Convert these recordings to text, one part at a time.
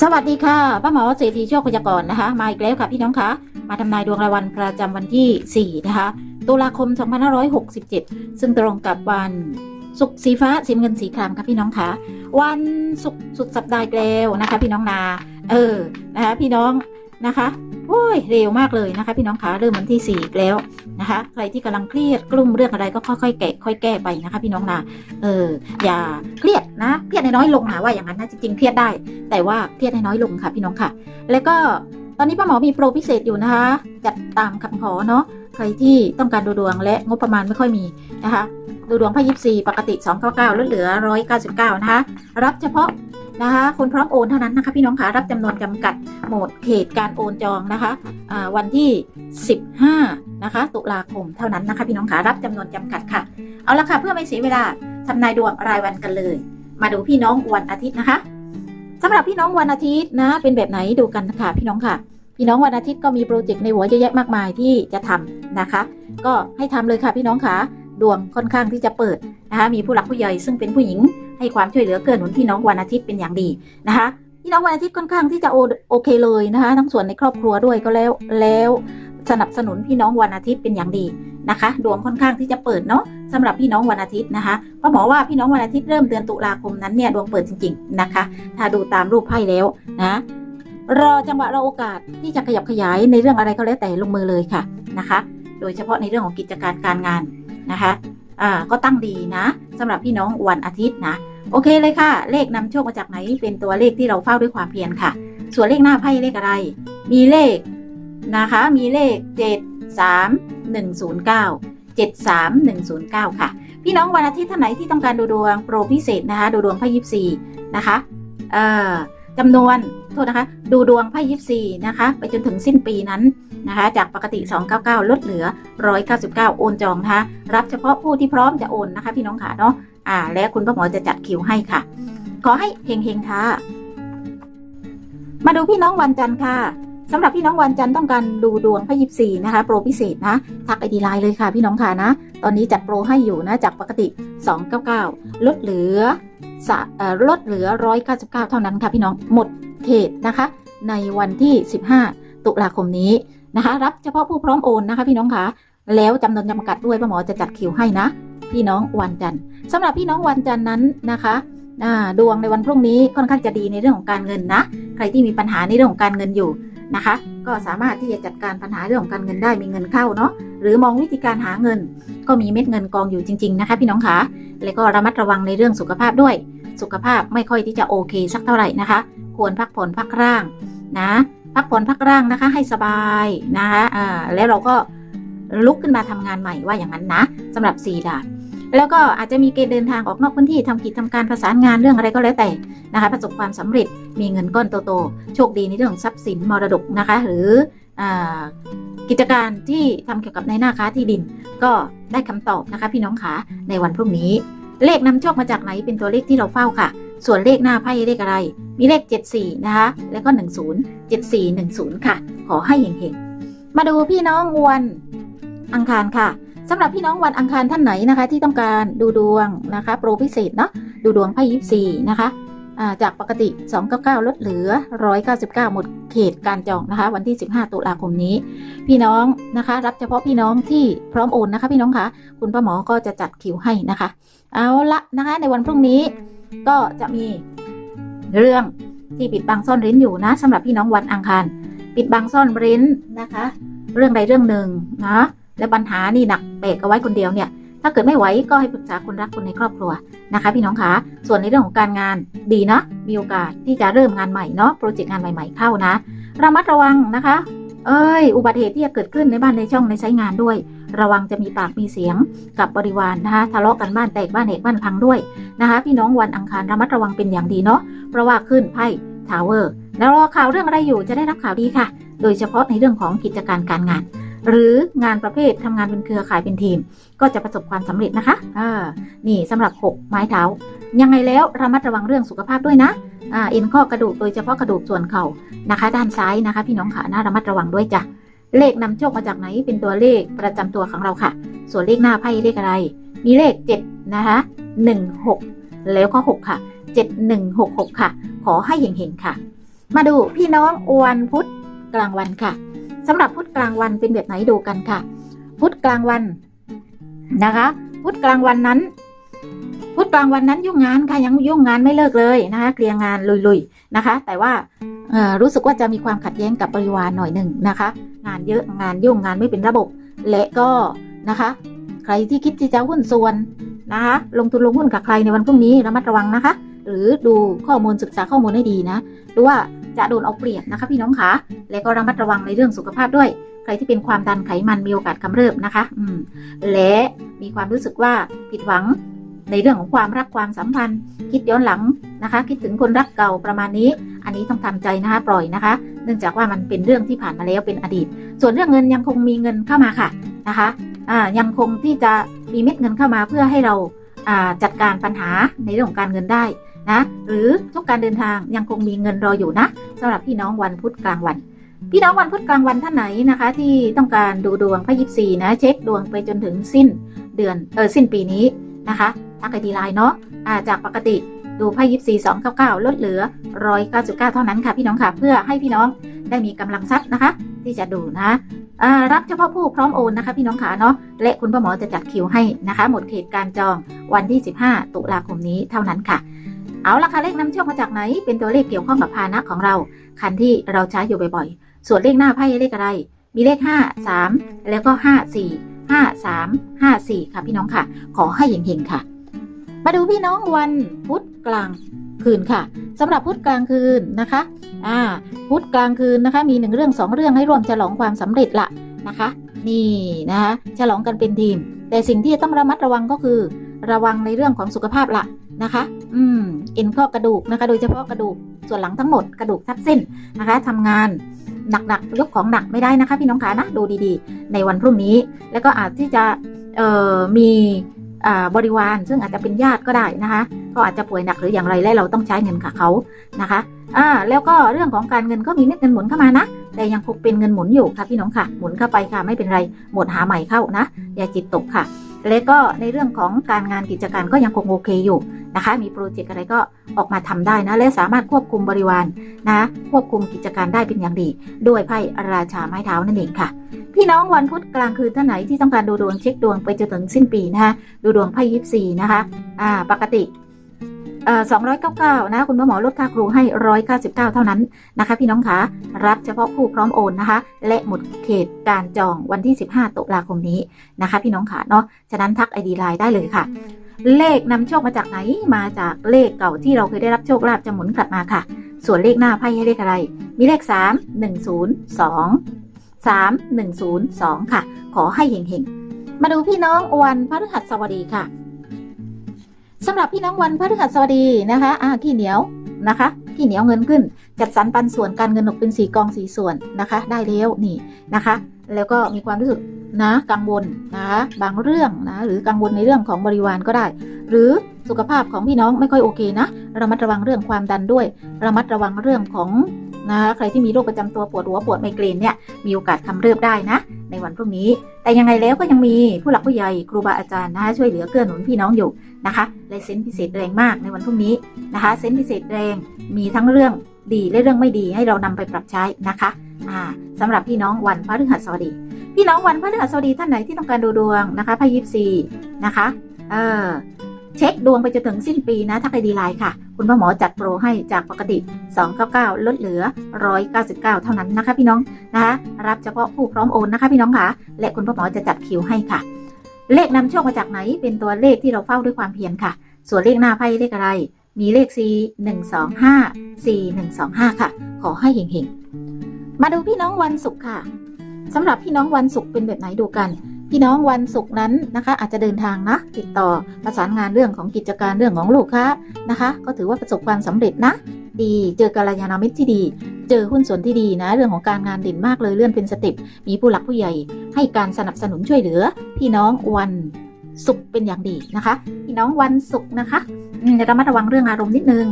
สวัสดีค่ะป้าหมอเศรษฐีโชคพยากรณ์นะคะ มาอีกแล้วค่ะพี่น้องคะมาทำนายดวงรายวันประจำวันที่ 4 นะคะตุลาคม 2567 ซึ่งตรงกับวันสุกสีฟ้าสีเงินสีครามค่ะพี่น้องคะวันสุกสุดสัปดาห์แล้วนะคะ พี่น้องนา เออนะคะพี่น้อง นะคะโอ้ยเร็วมากเลยนะคะ พี่น้องคะเริ่มวันที่4อีกแล้วนะคะ ใครที่กำลังเครียดกลุ้มเรื่องอะไรก็ค่อยๆแกะค่อยแก้ไปนะคะ พี่น้องนาเอออย่าเครียดนะเครียดน้อยๆลงนะว่าอย่างนั้นนะจริงๆเครียดได้ แต่ว่าเครียดน้อยลงค่ะพี่น้องค่ะ แล้วก็ตอนนี้ป้าหมอมีโปรพิเศษอยู่นะคะ จัดตามคำขอเนาะใครที่ต้องการดูดวงและงบประมาณไม่ค่อยมีนะคะ ดูดวงไพ่ยิปซีปกติ 299ลดเหลือ 199 นะคะ รับเฉพาะ นะคะคนพร้อมโอนเท่านั้นนะคะพี่น้องคะรับจำนวนจำกัดโหมดเขตการโอนจองนะคะวันที่ 15 นะคะ ตุลาคมเท่านั้นนะคะพี่น้องคะรับจำนวนจำกัดค่ะ เอาละค่ะเพื่อไม่เสียเวลาทำนายดวงรายวันกันเลย มาดูพี่น้องวันอาทิตย์นะคะสำหรับพี่น้องวันอาทิตย์นะ เป็นแบบไหนดูกันค่ะพี่น้องค่ะ พี่น้องวันอาทิตย์ก็มีโปรเจกต์ในหัวเยอะแยะมากมายที่จะทำนะคะ ก็ให้ทำเลยค่ะพี่น้องค่ะดวงค่อนข้างที่จะเปิดนะคะมีผู้หลักผู้ใหญ่ซึ่งเป็นผู้หญิง ให้ความช่วยเหลือเกื้อหนุนพี่น้องวันอาทิตย์เป็นอย่างดีนะคะพี่น้องวันอาทิตย์ค่อนข้างที่จะโอโอเคเลยนะคะทั้งส่วนในครอบครัวด้วยก็แล้วแล้วสนับสนุนพี่น้องวันอาทิตย์เป็นอย่างดีนะคะ ดวงค่อนข้างที่จะเปิดเนาะสำหรับพี่น้องวันอาทิตย์นะคะป้าหมอว่าพี่น้องวันอาทิตย์เริ่มเดือนตุลาคมนั้นเนี่ยดวงเปิดจริง ๆนะคะ ถ้าดูตามรูปไพ่แล้วนะรอจังหวะรอโอกาสที่จะขยับขยายในเรื่องอะไรก็แล้วแต่ลงมือเลยค่ะนะคะ โดยเฉพาะในเรื่องของกิจการการงานนะคะอ่าก็ตั้งดีนะสำหรับพี่น้องวันอาทิตย์นะ โอเคเลยค่ะ เลขนำโชคมาจากไหน เป็นตัวเลขที่เราเฝ้าด้วยความเพียรค่ะ ส่วนเลขหน้าไพ่เลขอะไร มีเลขนะคะ มีเลข 7 3 1 0 9 7 3 1 0 9 ค่ะ พี่น้องวันอาทิตย์ท่านไหนที่ต้องการดูดวงโปรพิเศษนะคะ ดูดวงไพ่ยิปซีนะคะเอ่อจำนวนโทษนะคะ ดูดวงไพ่ยิปซีนะคะ ไปจนถึงสิ้นปีนั้นนะคะ จากปกติ 299 ลดเหลือ 199 โอนจองนะคะ รับเฉพาะผู้ที่พร้อมจะโอนนะคะ พี่น้องขาเนาะ อ่า และคุณพ่อหมอจะจัดคิวให้ค่ะ ขอให้เฮงๆค่ะ มาดูพี่น้องวันจันทร์ค่ะสำหรับพี่น้องวันจันทร์ต้องการดูดวงไพ่ยิปซีนะคะ โปรพิเศษนะ ทักไอดีไลน์เลยค่ะพี่น้องค่ะนะ ตอนนี้จัดโปรให้อยู่นะ จากปกติ 299 ลดเหลือสะเอ่อลดเหลือ 199 เท่านั้นค่ะพี่น้องหมดเขตนะคะ ในวันที่ 15 ตุลาคมนี้นะคะ รับเฉพาะผู้พร้อมโอนนะคะ พี่น้องค่ะแล้วจำนวนจำกัดด้วยป้าหมอจะจัดคิวให้นะ พี่น้องวันจันทร์สำหรับพี่น้องวันจันทร์นั้นนะคะดวงในวันพรุ่งนี้ค่อนข้างจะดีในเรื่องของการเงินนะ ใครที่มีปัญหาในเรื่องของการเงินอยู่นะคะ ก็สามารถที่จะจัดการปัญหาเรื่องของการเงินได้มีเงินเข้าเนาะหรือมองวิธีการหาเงิน ก็มีเม็ดเงินกองอยู่จริง ๆนะคะ พี่น้องคะแล้วก็ระมัดระวังในเรื่องสุขภาพด้วย สุขภาพไม่ค่อยที่จะโอเคสักเท่าไหร่นะคะ ควรพักผ่อนพักร่างนะพักผ่อนพักร่างนะคะ ให้สบายนะคะอ่าแล้วเราก็ลุกขึ้นมาทำงานใหม่ว่าอย่างนั้นนะสำหรับสี่ดาบ แล้วก็อาจจะมีเกณฑ์เดินทางออกนอกพื้นที่ทำกิจทำการประสานงานเรื่องอะไรก็แล้วแต่นะคะ ประสบความสำเร็จมีเงินก้อนโตๆโชคดีในเรื่องทรัพย์สินมรดกนะคะ หรือกิจการที่ทำเกี่ยวกับในหน้าค้าที่ดิน ก็ได้คำตอบนะคะ พี่น้องคะในวันพรุ่งนี้ เลขนำโชคมาจากไหนเป็นตัวเลขที่เราเฝ้าค่ะ ส่วนเลขหน้าไพ่เลขอะไร มีเลข 74 นะคะ แล้วก็ 10 7410 ค่ะ ขอให้เฮงๆมาดูพี่น้องวันอังคารค่ะ สำหรับพี่น้องวันอังคารท่านไหนนะคะ ที่ต้องการดูดวงนะคะ โปรพิเศษเนาะดูดวงไพ่ยิปซีนะคะจากปกติ 299 ลดเหลือ 199 หมดเขตการจองนะคะ วันที่ 15 ตุลาคมนี้ พี่น้องนะคะ รับเฉพาะพี่น้องที่พร้อมโอนนะคะ พี่น้องคะคุณป้าหมอก็จะจัดคิวให้นะคะ เอาละนะคะ ในวันพรุ่งนี้ก็จะมีเรื่องที่ปิดบังซ่อนเร้นอยู่นะสำหรับพี่น้องวันอังคาร ปิดบังซ่อนเร้นนะคะ เรื่องใดเรื่องหนึ่งนะ และปัญหานี่หนักแบกเอาไว้คนเดียวเนี่ย ถ้าเกิดไม่ไหวก็ให้ปรึกษาคนรักคนในครอบครัวนะคะ พี่น้องคะส่วนในเรื่องของการงานดีนะ มีโอกาสที่จะเริ่มงานใหม่เนาะโปรเจกต์งานใหม่ ๆเข้านะระมัดระวังนะคะ เอ้ย อุบัติเหตุที่จะเกิดขึ้นในบ้านในช่องในใช้งานด้วย ระวังจะมีปากมีเสียงกับบริวารนะคะทะเลาะกันบ้านแตกบ้านเหตุบ้านพังด้วยนะคะ พี่น้องวันอังคารระมัดระวังเป็นอย่างดีเนาะเพราะว่าขึ้นไพ่ทาวเวอร์แล้วรอข่าวเรื่องอะไรอยู่จะได้รับข่าวดีค่ะ โดยเฉพาะในเรื่องของกิจการการงาน หรืองานประเภททำงานเป็นเครือข่ายเป็นทีม ก็จะประสบความสำเร็จนะคะอ่านี่สำหรับ 6 ไม้เท้า ยังไงแล้วระมัดระวังเรื่องสุขภาพด้วยนะอ่าเอ็นข้อกระดูกโดยเฉพาะกระดูกส่วนเข่านะคะ ด้านซ้ายนะคะ พี่น้องขาน่าระมัดระวังด้วยจ้ะเลขนำโชคมาจากไหนเป็นตัวเลขประจำตัวของเราค่ะ ส่วนเลขหน้าไพ่เลขอะไร มีเลข7นะคะ1 6 แล้วก็ 6 ค่ะ 7166 ค่ะ ขอให้เห็งๆค่ะ มาดูพี่น้องวันพุธกลางวันค่ะ สำหรับพุธกลางวันเป็นแบบไหนดูกันค่ะ พุธกลางวันนะคะ พุธกลางวันนั้น พุธกลางวันนั้นยุ่งงานค่ะยังยุ่งงานไม่เลิกเลยนะคะเคลียร์งานลุยๆนะคะ แต่ว่ารู้สึกว่าจะมีความขัดแย้งกับบริวารหน่อยหนึ่งนะคะ งานเยอะงานยุ่งงานไม่เป็นระบบ และก็นะคะ ใครที่คิดที่จะหุ้นส่วนนะคะ ลงทุนลงหุ้นกับใครในวันพรุ่งนี้ระมัดระวังนะคะ หรือดูข้อมูลศึกษาข้อมูลให้ดีนะดูว่า จะโดนเอาเปรียบนะคะพี่น้องคะและก็ระมัดระวังในเรื่องสุขภาพด้วย ใครที่เป็นความดันไขมันมีโอกาสกำเริบนะคะ อืม และมีความรู้สึกว่าผิดหวังในเรื่องของความรักความสัมพันธ์ คิดย้อนหลังนะคะ คิดถึงคนรักเก่าประมาณนี้ อันนี้ต้องทำใจนะคะปล่อยนะคะ เนื่องจากว่ามันเป็นเรื่องที่ผ่านมาแล้วเป็นอดีต ส่วนเรื่องเงินยังคงมีเงินเข้ามาค่ะนะคะอ่ายังคงที่จะมีเม็ดเงินเข้ามาเพื่อให้เราอ่าจัดการปัญหาในเรื่องของการเงินได้ นะ หรือทุกการเดินทางยังคงมีเงินรออยู่นะสำหรับพี่น้องวันพุธกลางวัน พี่น้องวันพุธกลางวันท่านไหนนะคะ ที่ต้องการดูดวงพระยิปซีนะ เช็คดวงไปจนถึงสิ้นเดือนเออสิ้นปีนี้นะคะทักไอดีไลน์เนาะาจากปกติดูไพ่ยิปซีสองเก้าเก้าลดเหลือร้อยเก้าสิบเก้าเท่านั้นค่ะพี่น้องค่ะ เพื่อให้พี่น้องได้มีกำลังทรัพย์นะคะ ที่จะดูนะรับเฉพาะผู้พร้อมโอนนะคะพี่น้องขาเนาะและคุณพ่อหมอจะจัดคิวให้นะคะ หมดเขตการจองวันที่ 15 ตุลาคมนี้เท่านั้นค่ะ เอาละค่ะเลขนำโชคมาจากไหน เป็นตัวเลขเกี่ยวข้องกับพานะของเรา คันที่เราใช้อยู่บ่อยๆ ส่วนเลขหน้าไพ่เลขอะไร มีเลข 5 3 แล้วก็ 5 4 5 3 5 4 ค่ะพี่น้องค่ะ ขอให้เฮงๆค่ะ มาดูพี่น้องวันพุธกลางคืนค่ะสำหรับพุธกลางคืนนะคะอ่าพุธกลางคืนนะคะ มีหนึ่งเรื่องสองเรื่องให้ร่วมฉลองความสำเร็จละนะคะ นี่นะคะฉลองกันเป็นทีม แต่สิ่งที่ต้องระมัดระวังก็คือ ระวังในเรื่องของสุขภาพละนะคะ อืมเอ็นข้อกระดูกนะคะ โดยเฉพาะกระดูกส่วนหลังทั้งหมดกระดูกทับเส้นนะคะทำงานหนักๆยกของหนักไม่ได้นะคะ พี่น้องขานะดูดีๆ ในวันพรุ่งนี้ แล้วก็อาจที่จะเอ่อมีบริวารซึ่งอาจจะเป็นญาติก็ได้นะคะก็อาจจะป่วยหนักหรืออย่างไรและเราต้องใช้เงินกับเขานะคะอ่าแล้วก็เรื่องของการเงินก็มีเม็ดเงินหมุนเข้ามานะ แต่ยังคงเป็นเงินหมุนอยู่ค่ะพี่น้องค่ะ หมุนเข้าไปค่ะไม่เป็นไรหมดหาใหม่เข้านะ อย่าจิตตกค่ะ และก็ในเรื่องของการงานกิจการก็ยังคงโอเคอยู่ นะคะ มีโปรเจกต์อะไรก็ออกมาทำได้นะ และสามารถควบคุมบริวารนะควบคุมกิจการได้เป็นอย่างดี ด้วยไพ่ราชาไม้เท้านั่นเองค่ะ พี่น้องวันพุธกลางคืนท่านไหนที่ต้องการดูดวงเช็คดวงไปจนถึงสิ้นปีนะคะดูดวงไพ่ยิปซีนะคะอ่าปกติเอ่อ299นะ คุณหมอลดค่าครูให้199เท่านั้นนะคะ พี่น้องคะรับเฉพาะผู้พร้อมโอนนะคะ และหมดเขตการจองวันที่15ตุลาคมนี้นะคะ พี่น้องค่ะเนาะฉะนั้นทักไอดีไลน์ได้เลยค่ะ เลขนำโชคมาจากไหน มาจากเลขเก่าที่เราเคยได้รับโชคลาภจะหมุนกลับมาค่ะ ส่วนเลขหน้าไพ่ให้เลขอะไร มีเลข 3 1 0 2 3 1 0 2 ค่ะ ขอให้เฮงๆ มาดูพี่น้องวันพฤหัสบดีค่ะสำหรับพี่น้องวันพฤหัสบดีนะคะอ่าขี้เหนียวนะคะขี้เหนียวเงินขึ้น จัดสรรปันส่วนการเงินออกเป็นสีกองสีส่วนนะคะ ได้แล้วนี่นะคะ แล้วก็มีความรู้สึก นะกังวลนะคะบางเรื่องนะหรือกังวลในเรื่องของบริวารก็ได้ หรือสุขภาพของพี่น้องไม่ค่อยโอเคนะระมัดระวังเรื่องความดันด้วย ระมัดระวังเรื่องของนะใครที่มีโรคประจำตัวปวดหัวปวดไมเกรนเนี่ยมีโอกาสกำเริบได้นะ ในวันพรุ่งนี้ แต่ยังไงแล้วก็ยังมีผู้หลักผู้ใหญ่ครูบาอาจารย์นะคะช่วยเหลือเกื้อหนุนพี่น้องอยู่นะคะและเซนพิเศษแรงมากในวันพรุ่งนี้นะคะเซนพิเศษแรงมีทั้งเรื่องดีและเรื่องไม่ดีให้เรานำไปปรับใช้นะคะอ่าสำหรับพี่น้องวันพฤหัสบดี พี่น้องวันพฤหัสบดีท่านไหนที่ต้องการดูดวงนะคะพยิบซีนะคะเออเช็คดวงไปจนถึงสิ้นปีนะถ้าใครดีไลน์ค่ะ คุณพ่อหมอจัดโปรให้จากปกติ 299 ลดเหลือ 199 เท่านั้นนะคะพี่น้องนะคะรับเฉพาะผู้พร้อมโอนนะคะ พี่น้องค่ะ และคุณพ่อหมอจะจัดคิวให้ค่ะ เลขนำโชคมาจากไหน เป็นตัวเลขที่เราเฝ้าด้วยความเพียรค่ะ ส่วนเลขหน้าไพ่เลขอะไร มีเลข C 1 2 5 C 1 2 5 ค่ะ ขอให้เฮงๆมาดูพี่น้องวันศุกร์ค่ะ สำหรับพี่น้องวันศุกร์เป็นแบบไหนดูกัน พี่น้องวันศุกร์นั้นนะคะ อาจจะเดินทางนะ ติดต่อประสานงานเรื่องของกิจการเรื่องของลูกค้านะคะ ก็ถือว่าประสบความสำเร็จนะ ดีเจอกัลยาณมิตรที่ดี เจอหุ้นส่วนที่ดีนะ เรื่องของการงานเด่นมากเลยเลื่อนเป็นสเต็ปมีผู้หลักผู้ใหญ่ ให้การสนับสนุนช่วยเหลือ พี่น้องวันศุกร์เป็นอย่างดีนะคะ พี่น้องวันศุกร์นะคะอืมระมัดระวังเรื่องอารมณ์นิดนึง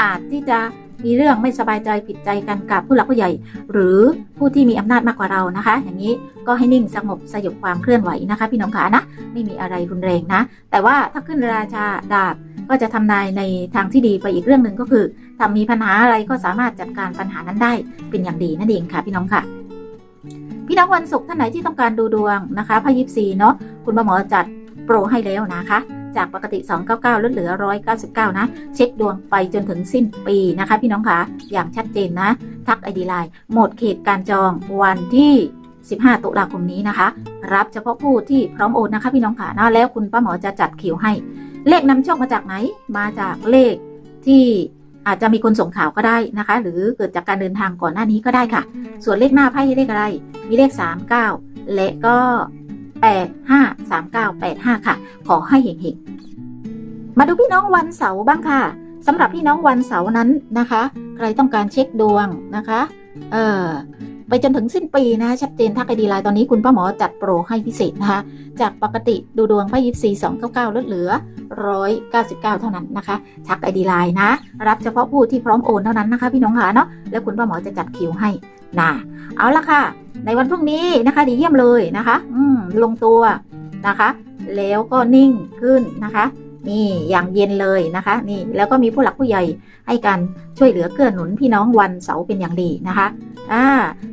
อาจที่จะ มีเรื่องไม่สบายใจผิดใจกันกับผู้หลักผู้ใหญ่ หรือผู้ที่มีอำนาจมากกว่าเรานะคะ อย่างนี้ก็ให้นิ่งสงบสยบความเคลื่อนไหวนะคะ พี่น้องขานะ ไม่มีอะไรรุนแรงนะ แต่ว่าถ้าขึ้นราชาดาบก็จะทำนายในทางที่ดีไปอีกเรื่องหนึ่งก็คือถ้ามีปัญหาอะไรก็สามารถจัดการปัญหานั้นได้เป็นอย่างดีนั่นเองค่ะ พี่น้องค่ะ พี่น้องวันศุกร์ท่านไหนที่ต้องการดูดวงนะคะพยิบซีเนาะคุณหมอจัดโปรให้แล้วนะคะ จากปกติ 299 ลดเหลือ 199 นะ เช็คดวงไปจนถึงสิ้นปีนะคะ พี่น้องคะอย่างชัดเจนนะ ทักไอดีไลน์หมดเขตการจองวันที่ 15 ตุลาคมนี้นะคะ รับเฉพาะผู้ที่พร้อมโอนนะคะ พี่น้องค่ะนะแล้วคุณป้าหมอจะจัดคิวให้ เลขนำโชคมาจากไหน มาจากเลขที่อาจจะมีคนส่งข่าวก็ได้นะคะ หรือเกิดจากการเดินทางก่อนหน้านี้ก็ได้ค่ะ ส่วนเลขหน้าไพ่เลขอะไร มีเลข 39 และก็ 85 39 85 ค่ะ ขอให้เห็งๆ มาดูพี่น้องวันเสาร์บ้างค่ะสำหรับพี่น้องวันเสาร์นั้นนะคะ ใครต้องการเช็คดวงนะคะ เออ ไปจนถึงสิ้นปีนะชัดเจนทักไอดีไลน์ตอนนี้คุณป้าหมอจัดโปรให้พิเศษนะคะ จากปกติดูดวงไพ่ยิปซีสองเก้าเก้าลดเหลือร้อยเก้าสิบเก้าเท่านั้นนะคะทักไอดีไลน์นะ รับเฉพาะผู้ที่พร้อมโอนเท่านั้นนะคะพี่น้องค่ะเนาะแล้วคุณป้าหมอจะจัดคิวให้นะเอาละค่ะ ในวันพรุ่งนี้นะคะ ดีเยี่ยมเลยนะคะ อืมลงตัวนะคะ แล้วก็นิ่งขึ้นนะคะ นี่อย่างเย็นเลยนะคะ นี่แล้วก็มีผู้หลักผู้ใหญ่ให้การช่วยเหลือเกื้อหนุนพี่น้องวันเสาร์เป็นอย่างดีนะคะอ่า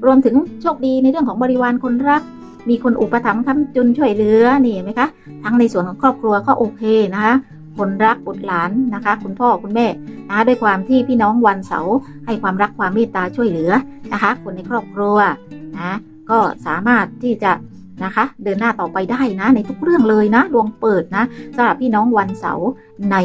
รวมถึงโชคดีในเรื่องของบริวารคนรัก มีคนอุปถัมภ์ค้ำจุนช่วยเหลือนี่ไหมคะทั้งในส่วนของครอบครัวก็โอเคนะคะคนรักบุตรหลานนะคะ คุณพ่อคุณแม่นะด้วยความที่พี่น้องวันเสาร์ให้ความรักความเมตตาช่วยเหลือนะคะ คนในครอบครัวนะก็สามารถที่จะ นะคะ เดินหน้าต่อไปได้นะ ในทุกเรื่องเลยนะดวงเปิดนะสำหรับพี่น้องวันเสาร์ใน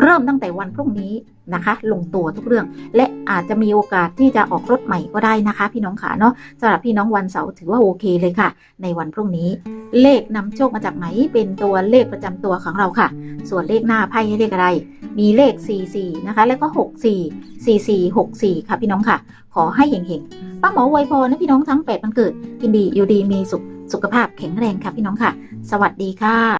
เริ่มตั้งแต่วันพรุ่งนี้นะคะ ลงตัวทุกเรื่อง และอาจจะมีโอกาสที่จะออกรถใหม่ก็ได้นะคะ พี่น้องขาเนาะสำหรับพี่น้องวันเสาร์ถือว่าโอเคเลยค่ะ ในวันพรุ่งนี้ เลขนำโชคมาจากไหน เป็นตัวเลขประจำตัวของเราค่ะ ส่วนเลขหน้าไพ่ให้เลขอะไร มีเลข 44 นะคะ แล้วก็ 64 44 64 ค่ะพี่น้องค่ะ ขอให้เห็งๆป้าหมอไวยพรนะพี่น้องทั้ง8วันเกิดกินดีอยู่ดีมีสุข สุขภาพแข็งแรงค่ะพี่น้องค่ะ สวัสดีค่ะ